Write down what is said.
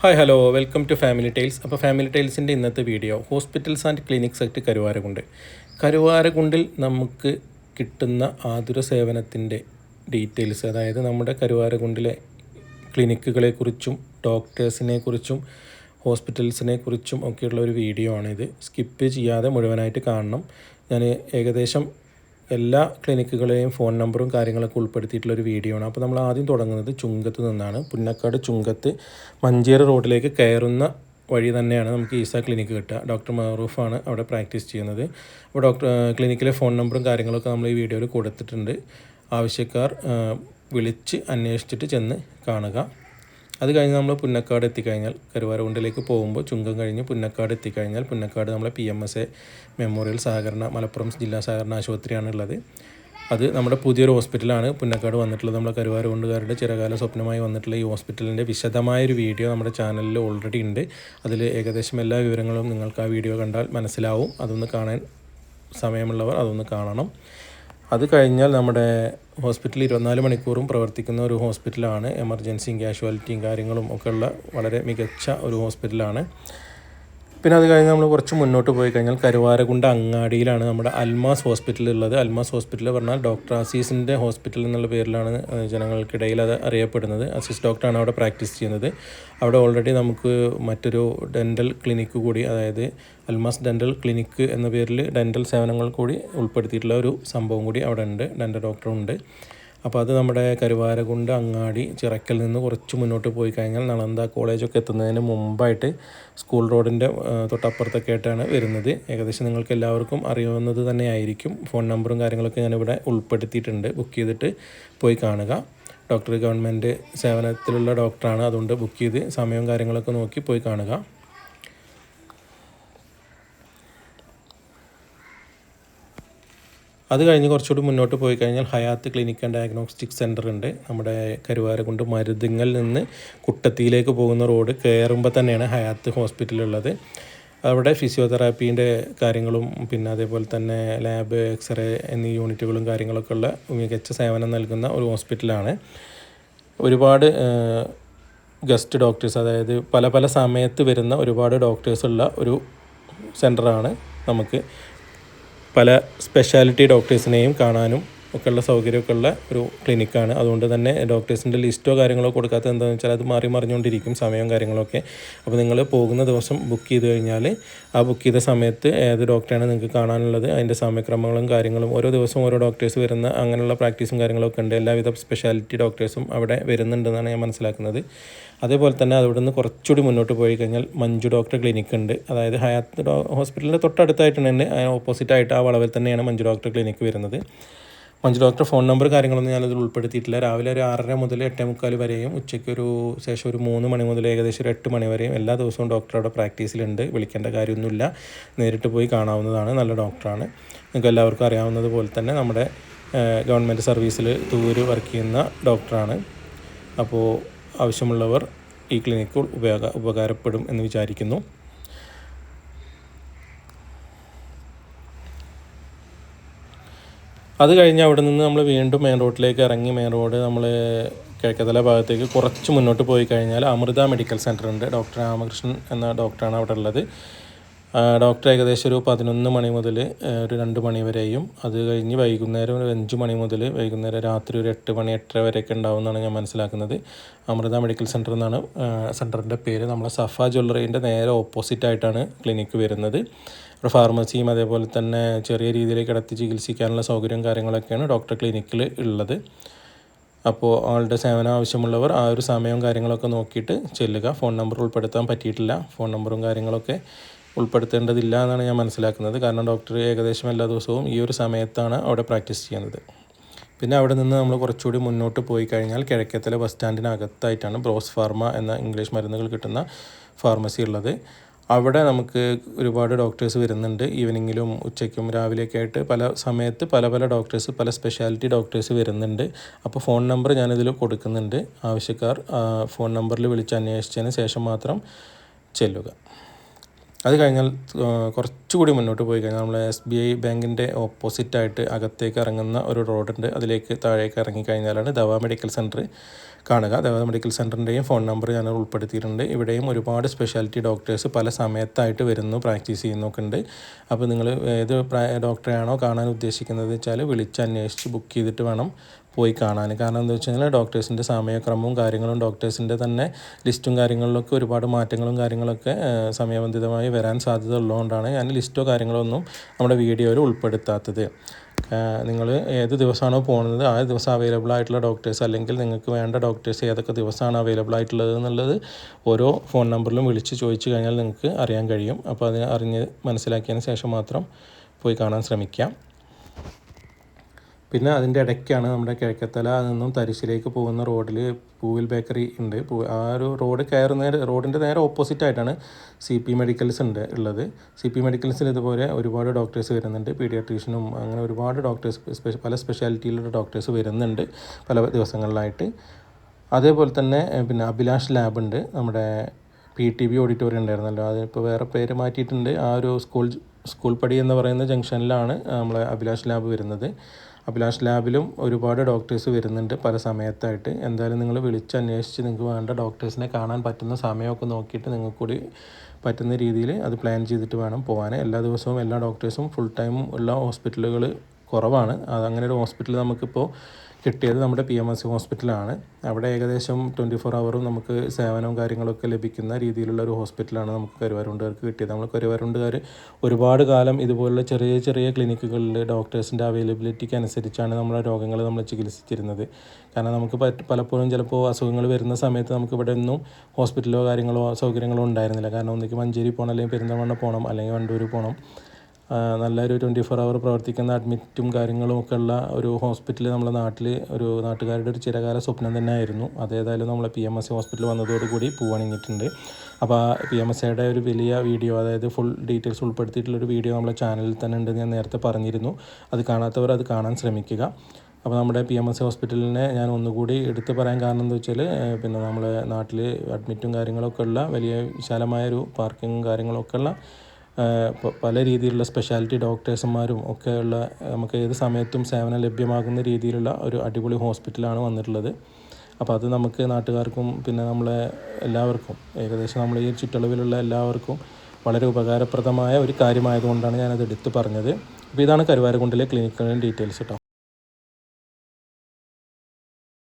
Hi hello welcome to family tiles അപ്പോൾ family ടൈൽസിന്റെ ഇന്നത്തെ video hospitals and clinics act Karuvarakundu. കരുവാരകുണ്ടിൽ നമുക്ക് കിട്ടുന്ന ആതുര സേവനത്തിന്റെ ഡീറ്റെയിൽസ് അതായത് നമ്മുടെ കരുവാരകുണ്ടിലെ ക്ലിനിക്കുകളെക്കുറിച്ചും ഡോക്ടേഴ്സിനെ കുറിച്ചും ഹോസ്പിറ്റൽസിനെ കുറിച്ചും ഒക്കെയുള്ള ഒരു വീഡിയോ ആണിത്. സ്കിപ്പ് ചെയ്യാതെ മുഴുവനായിട്ട് കാണണം. ഞാൻ ഏകദേശം എല്ലാ ക്ലിനിക്കുകളെയും ഫോൺ നമ്പറും കാര്യങ്ങളൊക്കെ ഉൾപ്പെടുത്തിയിട്ടുള്ള ഒരു വീഡിയോ ആണ്. അപ്പോൾ നമ്മൾ ആദ്യം തുടങ്ങുന്നത് ചുങ്കത്ത് നിന്നാണ്. പുന്നക്കാട് ചുങ്കത്ത് മഞ്ചേരി റോഡിലേക്ക് കയറുന്ന വഴി തന്നെയാണ് നമുക്ക് ഈസ ക്ലിനിക്ക് കിട്ടുക. ഡോക്ടർ മഹറൂഫാണ് അവിടെ പ്രാക്ടീസ് ചെയ്യുന്നത്. അപ്പോൾ ഡോക്ടർ ക്ലിനിക്കിലെ ഫോൺ നമ്പറും കാര്യങ്ങളൊക്കെ നമ്മൾ ഈ വീഡിയോയിൽ കൊടുത്തിട്ടുണ്ട്. ആവശ്യക്കാർ വിളിച്ച് അന്വേഷിച്ചിട്ട് ചെന്ന് കാണുക. അത് കഴിഞ്ഞ് നമ്മൾ പുന്നക്കാട് എത്തിക്കഴിഞ്ഞാൽ കരുവാരകുണ്ടിലേക്ക് പോകുമ്പോൾ ചുങ്കം കഴിഞ്ഞ് പുന്നക്കാട് എത്തിക്കഴിഞ്ഞാൽ പുന്നക്കാട് നമ്മളെ P M S A memorial സഹകരണ മലപ്പുറം ജില്ലാ സഹകരണ ആശുപത്രിയാണ് ഉള്ളത്. അത് നമ്മുടെ പുതിയൊരു ഹോസ്പിറ്റലാണ് പുന്നക്കാട് വന്നിട്ടുള്ളത്. നമ്മുടെ കരുവാരകുണ്ടുകാരുടെ ചിരകാല സ്വപ്നമായി വന്നിട്ടുള്ള ഈ ഹോസ്പിറ്റലിന്റെ വിശദമായൊരു വീഡിയോ നമ്മുടെ ചാനലിൽ ഓൾറെഡി ഉണ്ട്. അതിൽ ഏകദേശം എല്ലാ വിവരങ്ങളും നിങ്ങൾക്ക് ആ വീഡിയോ കണ്ടാൽ മനസ്സിലാവും. അതൊന്ന് കാണാൻ സമയമുള്ളവർ അതൊന്ന് കാണണം. അത് കഴിഞ്ഞാൽ നമ്മുടെ ഹോസ്പിറ്റൽ ഇരുപത്തിനാല് മണിക്കൂറും പ്രവർത്തിക്കുന്ന ഒരു ഹോസ്പിറ്റലാണ്. എമർജൻസിയും കാഷ്വാലിറ്റിയും കാര്യങ്ങളും ഒക്കെയുള്ള വളരെ മികച്ച ഒരു ഹോസ്പിറ്റലാണ്. പിന്നെ അത് കഴിഞ്ഞ് നമ്മൾ കുറച്ച് മുന്നോട്ട് പോയി കഴിഞ്ഞാൽ കരുവാരകുണ്ട് അങ്ങാടിയിലാണ് നമ്മുടെ അൽമാസ് ഹോസ്പിറ്റൽ ഉള്ളത് അൽമാസ് ഹോസ്പിറ്റൽ പറഞ്ഞാൽ ഡോക്ടർ അസീസിന്റെ ഹോസ്പിറ്റൽ എന്നുള്ള പേരിലാണ് ജനങ്ങൾക്കിടയിൽ അത് അറിയപ്പെടുന്നത്. അസീസ് ഡോക്ടറാണ് അവിടെ പ്രാക്ടീസ് ചെയ്യുന്നത്. അവിടെ ഓൾറെഡി നമുക്ക് മറ്റൊരു ഡെന്റൽ ക്ലിനിക്ക് കൂടി അതായത് അൽമാസ് ഡെന്റൽ ക്ലിനിക്ക് എന്ന പേരിൽ ഡെന്റൽ സേവനങ്ങൾ കൂടി ഉൾപ്പെടുത്തിയിട്ടുള്ള ഒരു സംഭവം കൂടി അവിടെ ഉണ്ട്. ഡെന്റൽ ഡോക്ടറുണ്ട് അപ്പോൾ അത് നമ്മുടെ കരുവാരകുണ്ട് അങ്ങാടി ചിറക്കൽ നിന്ന് കുറച്ച് മുന്നോട്ട് പോയി കഴിഞ്ഞാൽ നളന്ത കോളേജൊക്കെ എത്തുന്നതിന് മുമ്പായിട്ട് സ്കൂൾ റോഡിന്റെ തൊട്ടപ്പുറത്തൊക്കെ ആയിട്ടാണ് വരുന്നത്. ഏകദേശം നിങ്ങൾക്ക് എല്ലാവർക്കും അറിയാവുന്നത് തന്നെ ആയിരിക്കും. ഫോൺ നമ്പറും കാര്യങ്ങളൊക്കെ ഞാനിവിടെ ഉൾപ്പെടുത്തിയിട്ടുണ്ട്. ബുക്ക് ചെയ്തിട്ട് പോയി കാണുക. ഡോക്ടർ ഗവൺമെന്റ് സേവനത്തിലുള്ള ഡോക്ടറാണ് അതുകൊണ്ട് ബുക്ക് ചെയ്ത് സമയവും കാര്യങ്ങളൊക്കെ നോക്കി പോയി കാണുക. അത് കഴിഞ്ഞ് കുറച്ചുകൂടി മുന്നോട്ട് പോയി കഴിഞ്ഞാൽ Hayat clinic and diagnostic centre ഉണ്ട്. നമ്മുടെ കരുവാരക്കുണ്ട് മരുതിങ്ങൽ നിന്ന് കുട്ടത്തിയിലേക്ക് പോകുന്ന റോഡ് കയറുമ്പോൾ തന്നെയാണ് ഹയാത്ത് ഹോസ്പിറ്റലുള്ളത് അവിടെ ഫിസിയോതെറാപ്പീന്റെ കാര്യങ്ങളും പിന്നെ അതേപോലെ തന്നെ ലാബ് എക്സ്റേ എന്നീ യൂണിറ്റുകളും കാര്യങ്ങളൊക്കെ ഉള്ള മികച്ച സേവനം നൽകുന്ന ഒരു ഹോസ്പിറ്റലാണ്. ഒരുപാട് ഗസ്റ്റ് ഡോക്ടേഴ്സ് അതായത് പല പല സമയത്ത് വരുന്ന ഒരുപാട് ഡോക്ടേഴ്സുള്ള ഒരു സെന്ററാണ് നമുക്ക് പല സ്പെഷ്യാലിറ്റി ഡോക്ടേഴ്സിനെയും കാണാനും ഒക്കെയുള്ള സൗകര്യമൊക്കെ ഉള്ള ഒരു ക്ലിനിക്കാണ്. അതുകൊണ്ട് തന്നെ ഡോക്ടേഴ്സിന്റെ ലിസ്റ്റോ കാര്യങ്ങളോ കൊടുക്കാത്തത് എന്താണെന്ന് വെച്ചാൽ അത് മാറി മറിഞ്ഞുകൊണ്ടിരിക്കും സമയവും കാര്യങ്ങളൊക്കെ. അപ്പോൾ നിങ്ങൾ പോകുന്ന ദിവസം ബുക്ക് ചെയ്ത് കഴിഞ്ഞാൽ ആ ബുക്ക് ചെയ്ത സമയത്ത് ഏത് ഡോക്ടറാണ് നിങ്ങൾക്ക് കാണാനുള്ളത് അതിന്റെ സമയക്രമങ്ങളും കാര്യങ്ങളും ഓരോ ദിവസവും ഓരോ ഡോക്ടേഴ്സ് വരുന്ന അങ്ങനെയുള്ള പ്രാക്ടീസും കാര്യങ്ങളൊക്കെ ഉണ്ട്. എല്ലാവിധ സ്പെഷ്യാലിറ്റി ഡോക്ടേഴ്സും അവിടെ വരുന്നുണ്ടെന്നാണ് ഞാൻ മനസ്സിലാക്കുന്നത്. അതേപോലെ തന്നെ അവിടെ നിന്ന് കുറച്ചുകൂടി മുന്നോട്ട് പോയി കഴിഞ്ഞാൽ മഞ്ജു ഡോക്ടർ ക്ലിനിക്ക് ഉണ്ട്. അതായത് ഹയാത്ത് ഹോസ്പിറ്റലിന്റെ തൊട്ടടുത്തായിട്ടാണ് തന്നെ ഓപ്പോസിറ്റായിട്ട് ആ വളവിൽ തന്നെയാണ് മഞ്ജു ഡോക്ടർ ക്ലിനിക്ക് വരുന്നത്. മഞ്ജു ഡോക്ടർ ഫോൺ നമ്പർ കാര്യങ്ങളൊന്നും ഞാനതിൽ ഉൾപ്പെടുത്തിയിട്ടില്ല. രാവിലെ ഒരു ആറര മുതൽ എട്ടേ മുക്കാൽ വരെയും ഉച്ചയ്ക്ക് ഒരു ശേഷം ഒരു മൂന്ന് മണി മുതൽ ഏകദേശം ഒരു എട്ട് മണി വരെയും എല്ലാ ദിവസവും ഡോക്ടർ അവിടെ പ്രാക്ടീസിലുണ്ട് വിളിക്കേണ്ട കാര്യമൊന്നുമില്ല. നേരിട്ട് പോയി കാണാവുന്നതാണ്. നല്ല ഡോക്ടറാണ് നിങ്ങൾക്ക് എല്ലാവർക്കും അറിയാവുന്നത് പോലെ തന്നെ നമ്മുടെ ഗവൺമെന്റ് സർവീസിൽ തൂര് വർക്ക് ചെയ്യുന്ന ഡോക്ടറാണ് അപ്പോൾ ആവശ്യമുള്ളവർ ഈ ക്ലിനിക്ക് ഉപയോഗ ഉപകാരപ്പെടും എന്ന് വിചാരിക്കുന്നു. അത് കഴിഞ്ഞ് അവിടെ നിന്ന് നമ്മൾ വീണ്ടും മെയിൻ റോഡിലേക്ക് ഇറങ്ങി മെയിൻ റോഡ് നമ്മൾ കിഴക്കതല ഭാഗത്തേക്ക് കുറച്ച് മുന്നോട്ട് പോയി കഴിഞ്ഞാൽ അമൃത മെഡിക്കൽ സെന്റർ ഉണ്ട്. ഡോക്ടർ രാമകൃഷ്ണൻ എന്ന ഡോക്ടറാണ് അവിടെ ഉള്ളത്. ഡോക്ടർ ഏകദേശം ഒരു പതിനൊന്ന് മണി മുതൽ ഒരു രണ്ട് മണി വരെയും. അത് കഴിഞ്ഞ് വൈകുന്നേരം ഒരു അഞ്ച് മണി മുതൽ വൈകുന്നേരം രാത്രി ഒരു എട്ട് മണി എട്ടര വരെയൊക്കെ ഉണ്ടാവും എന്നാണ് ഞാൻ മനസ്സിലാക്കുന്നത്. അമൃത മെഡിക്കൽ സെന്റർ എന്നാണ് സെന്ററിന്റെ പേര്. നമ്മളെ സഫ ജ്വല്ലറീന്റെ നേരെ ഓപ്പോസിറ്റ് ആയിട്ടാണ് ക്ലിനിക്ക് വരുന്നത്. ഒരു ഫാർമസിയും അതേപോലെ തന്നെ ചെറിയ രീതിയിലേക്ക് കിടത്തി ചികിത്സിക്കാനുള്ള സൗകര്യവും കാര്യങ്ങളൊക്കെയാണ് ഡോക്ടർ ക്ലിനിക്കിൽ ഉള്ളത്. അപ്പോൾ ആളുടെ സേവനം ആവശ്യമുള്ളവർ ആ ഒരു സമയവും കാര്യങ്ങളൊക്കെ നോക്കിയിട്ട് ചെല്ലുക. ഫോൺ നമ്പർ ഉൾപ്പെടുത്താൻ പറ്റിയിട്ടില്ല. ഫോൺ നമ്പറും കാര്യങ്ങളൊക്കെ ഉൾപ്പെടുത്തേണ്ടതില്ല എന്നാണ് ഞാൻ മനസ്സിലാക്കുന്നത്. കാരണം ഡോക്ടർ ഏകദേശം എല്ലാ ദിവസവും ഈ ഒരു സമയത്താണ് അവിടെ പ്രാക്ടീസ് ചെയ്യുന്നത്. പിന്നെ അവിടെ നിന്ന് നമ്മൾ കുറച്ചുകൂടി മുന്നോട്ട് പോയി കഴിഞ്ഞാൽ കിഴക്കത്തിലെ ബസ് സ്റ്റാൻഡിനകത്തായിട്ടാണ് ബ്രോസ് ഫാർമ എന്ന ഇംഗ്ലീഷ് മരുന്നുകൾ കിട്ടുന്ന ഫാർമസി ഉള്ളത്. അവിടെ നമുക്ക് ഒരുപാട് ഡോക്ടേഴ്സ് വരുന്നുണ്ട്. ഈവനിങ്ങിലും ഉച്ചയ്ക്കും രാവിലെയൊക്കെ ആയിട്ട് പല സമയത്ത് പല പല ഡോക്ടേഴ്സ് പല സ്പെഷ്യാലിറ്റി ഡോക്ടേഴ്സ് വരുന്നുണ്ട്. അപ്പോൾ ഫോൺ നമ്പർ ഞാനിതിൽ കൊടുക്കുന്നുണ്ട്. ആവശ്യക്കാർ ഫോൺ നമ്പറിൽ വിളിച്ച് അന്വേഷിച്ചതിന് ശേഷം മാത്രം ചെല്ലുക. അത് കഴിഞ്ഞാൽ കുറച്ചുകൂടി മുന്നോട്ട് പോയി കഴിഞ്ഞാൽ നമ്മൾ എസ് ബി ഐ ബാങ്കിന്റെ ഓപ്പോസിറ്റായിട്ട് അകത്തേക്ക് ഇറങ്ങുന്ന ഒരു റോഡുണ്ട്. അതിലേക്ക് താഴേക്ക് ഇറങ്ങി കഴിഞ്ഞാലാണ് ദവ മെഡിക്കൽ സെന്റർ കാണുക. ദവ മെഡിക്കൽ സെന്ററിന്റെയും ഫോൺ നമ്പർ ഞാൻ ഉൾപ്പെടുത്തിയിട്ടുണ്ട്. ഇവിടെയും ഒരുപാട് സ്പെഷ്യാലിറ്റി ഡോക്ടേഴ്സ് പല സമയത്തായിട്ട് വരുന്നു പ്രാക്ടീസ് ചെയ്യുന്നൊക്കെ ഉണ്ട്. അപ്പോൾ നിങ്ങൾ ഏത് ഡോക്ടറെ ഡോക്ടറെയാണോ കാണാൻ ഉദ്ദേശിക്കുന്നത് വെച്ചാൽ വിളിച്ച് അന്വേഷിച്ച് ബുക്ക് ചെയ്തിട്ട് വേണം പോയി കാണാൻ. കാരണം എന്താ വെച്ച് കഴിഞ്ഞാൽ ഡോക്ടേഴ്സിന്റെ സമയക്രമവും കാര്യങ്ങളും ഡോക്ടേഴ്സിന്റെ തന്നെ ലിസ്റ്റും കാര്യങ്ങളിലൊക്കെ ഒരുപാട് മാറ്റങ്ങളും കാര്യങ്ങളൊക്കെ സമയബന്ധിതമായി വരാൻ സാധ്യത ഉള്ളതുകൊണ്ടാണ് ഞാൻ ലിസ്റ്റോ കാര്യങ്ങളോ ഒന്നും നമ്മുടെ വീഡിയോയിൽ ഉൾപ്പെടുത്താത്തത്. നിങ്ങൾ ഏത് ദിവസമാണോ പോകുന്നത് ആ ദിവസം അവൈലബിൾ ആയിട്ടുള്ള ഡോക്ടേഴ്സ് അല്ലെങ്കിൽ നിങ്ങൾക്ക് വേണ്ട ഡോക്ടേഴ്സ് ഏതൊക്കെ ദിവസമാണ് അവൈലബിൾ ആയിട്ടുള്ളത് എന്നുള്ളത് ഓരോ ഫോൺ നമ്പറിലും വിളിച്ച് ചോദിച്ചു കഴിഞ്ഞാൽ നിങ്ങൾക്ക് അറിയാൻ കഴിയും. അപ്പോൾ അത് അറിഞ്ഞ് മനസ്സിലാക്കിയതിന് ശേഷം മാത്രം പോയി കാണാൻ ശ്രമിക്കാം. പിന്നെ അതിന്റെ ഇടയ്ക്കാണ് നമ്മുടെ കിഴക്കത്തല നിന്നും തരിശിലേക്ക് പോകുന്ന റോഡിൽ പൂവിൽ ബേക്കറി ഉണ്ട്. ആ ഒരു റോഡ് കയറുന്ന റോഡിന്റെ നേരെ ഓപ്പോസിറ്റ് ആയിട്ടാണ് സി പി മെഡിക്കൽസ് ഉണ്ട് ഉള്ളത്. സി പി മെഡിക്കൽസിൽ ഇതുപോലെ ഒരുപാട് ഡോക്ടേഴ്സ് വരുന്നുണ്ട്. പീഡിയാട്രീഷ്യനും അങ്ങനെ ഒരുപാട് ഡോക്ടേഴ്സ് പല സ്പെഷ്യാലിറ്റിയിലുള്ള ഡോക്ടേഴ്സ് വരുന്നുണ്ട് പല ദിവസങ്ങളിലായിട്ട്. അതേപോലെ തന്നെ പിന്നെ അഭിലാഷ് ലാബ് ഉണ്ട്. നമ്മുടെ പി ടി ബി ഓഡിറ്റോറിയം ഉണ്ടായിരുന്നല്ലോ. അതിപ്പോൾ വേറെ പേര് മാറ്റിയിട്ടുണ്ട്. ആ ഒരു സ്കൂൾ സ്കൂൾ പടി എന്ന് പറയുന്ന ജംഗ്ഷനിലാണ് നമ്മളെ അഭിലാഷ് ലാബ് വരുന്നത്. അഭിലാഷ് ലാബിലും ഒരുപാട് ഡോക്ടേഴ്സ് വരുന്നുണ്ട് പല സമയത്തായിട്ട്. എന്തായാലും നിങ്ങൾ വിളിച്ച് അന്വേഷിച്ച് നിങ്ങൾക്ക് വേണ്ട ഡോക്ടേഴ്സിനെ കാണാൻ പറ്റുന്ന സമയമൊക്കെ നോക്കിയിട്ട് നിങ്ങൾക്ക് കൂടി പറ്റുന്ന രീതിയിൽ അത് പ്ലാൻ ചെയ്തിട്ട് വേണം പോകാൻ എല്ലാ ദിവസവും എല്ലാ ഡോക്ടേഴ്സും ഫുൾ ടൈം ഉള്ള ഹോസ്പിറ്റലുകൾ കുറവാണ്. അത് അങ്ങനെ ഒരു ഹോസ്പിറ്റൽ നമുക്കിപ്പോൾ കിട്ടിയത് നമ്മുടെ പി എം എസ് സി ഹോസ്പിറ്റലാണ്. അവിടെ ഏകദേശം ട്വന്റി ഫോർ അവറും നമുക്ക് സേവനവും കാര്യങ്ങളൊക്കെ ലഭിക്കുന്ന രീതിയിലുള്ള ഒരു ഹോസ്പിറ്റലാണ് നമുക്ക് കരുവാരുണ്ടുകാർക്ക് കിട്ടിയത്. നമ്മൾ കരുവാരുണ്ടുകാർ ഒരുപാട് കാലം ഇതുപോലുള്ള ചെറിയ ചെറിയ ക്ലിനിക്കുകളിൽ ഡോക്ടേഴ്സിന്റെ അവൈലബിലിറ്റിക്ക് അനുസരിച്ചാണ് നമ്മുടെ രോഗങ്ങൾ നമ്മൾ ചികിത്സിച്ചിരുന്നത്. കാരണം നമുക്ക് പലപ്പോഴും ചിലപ്പോൾ അസുഖങ്ങൾ വരുന്ന സമയത്ത് നമുക്ക് ഇവിടെ ഒന്നും ഹോസ്പിറ്റലോ കാര്യങ്ങളോ സൗകര്യങ്ങളോ ഉണ്ടായിരുന്നില്ല. കാരണം ഒന്നിക്ക് മഞ്ചേരി പോകണം അല്ലെങ്കിൽ പെരിന്തൽമണ്ണ പോകണം അല്ലെങ്കിൽ വണ്ടൂർ പോകണം. നല്ലൊരു ട്വന്റി ഫോർ അവർ പ്രവർത്തിക്കുന്ന അഡ്മിറ്റും കാര്യങ്ങളും ഒക്കെ ഉള്ള ഒരു ഹോസ്പിറ്റൽ നമ്മുടെ നാട്ടിൽ ഒരു നാട്ടുകാരുടെ ഒരു ചിരകാല സ്വപ്നം തന്നെ ആയിരുന്നു അതേതായാലും നമ്മളെ P M S C hospital വന്നതോടുകൂടി പൂവണിഞ്ഞിട്ടുണ്ട്. അപ്പോൾ പി എം എസ് സിയുടെ ഒരു വലിയ വീഡിയോ അതായത് ഫുൾ ഡീറ്റെയിൽസ് ഉൾപ്പെടുത്തിയിട്ടുള്ളൊരു വീഡിയോ നമ്മളെ ചാനലിൽ തന്നെ ഉണ്ടെന്ന് ഞാൻ നേരത്തെ പറഞ്ഞിരുന്നു. അത് കാണാത്തവർ അത് കാണാൻ ശ്രമിക്കുക. അപ്പോൾ നമ്മുടെ പി എം എസ് സി ഹോസ്പിറ്റലിനെ ഞാൻ ഒന്നുകൂടി എടുത്തു പറയാൻ കാരണം എന്താ വെച്ചാൽ പിന്നെ നമ്മുടെ നാട്ടിൽ അഡ്മിറ്റും കാര്യങ്ങളൊക്കെ ഉള്ള വലിയ വിശാലമായൊരു പാർക്കിങ്ങും കാര്യങ്ങളൊക്കെ ഉള്ള പല രീതിയിലുള്ള സ്പെഷ്യാലിറ്റി ഡോക്ടേഴ്സുമാരും ഒക്കെയുള്ള നമുക്ക് ഏത് സമയത്തും സേവനം ലഭ്യമാകുന്ന രീതിയിലുള്ള ഒരു അടിപൊളി ഹോസ്പിറ്റലാണ് വന്നിട്ടുള്ളത്. അപ്പോൾ അത് നമുക്ക് നാട്ടുകാർക്കും പിന്നെ നമ്മളെ എല്ലാവർക്കും ഏകദേശം നമ്മൾ ഈ ചുറ്റളവിലുള്ള എല്ലാവർക്കും വളരെ ഉപകാരപ്രദമായ ഒരു കാര്യമായതുകൊണ്ടാണ് ഞാനത് എടുത്തു പറഞ്ഞത്. അപ്പോൾ ഇതാണ് കരുവാരക്കുണ്ടിലെ ക്ലിനിക്കുകളുടെ ഡീറ്റെയിൽസ് കേട്ടോ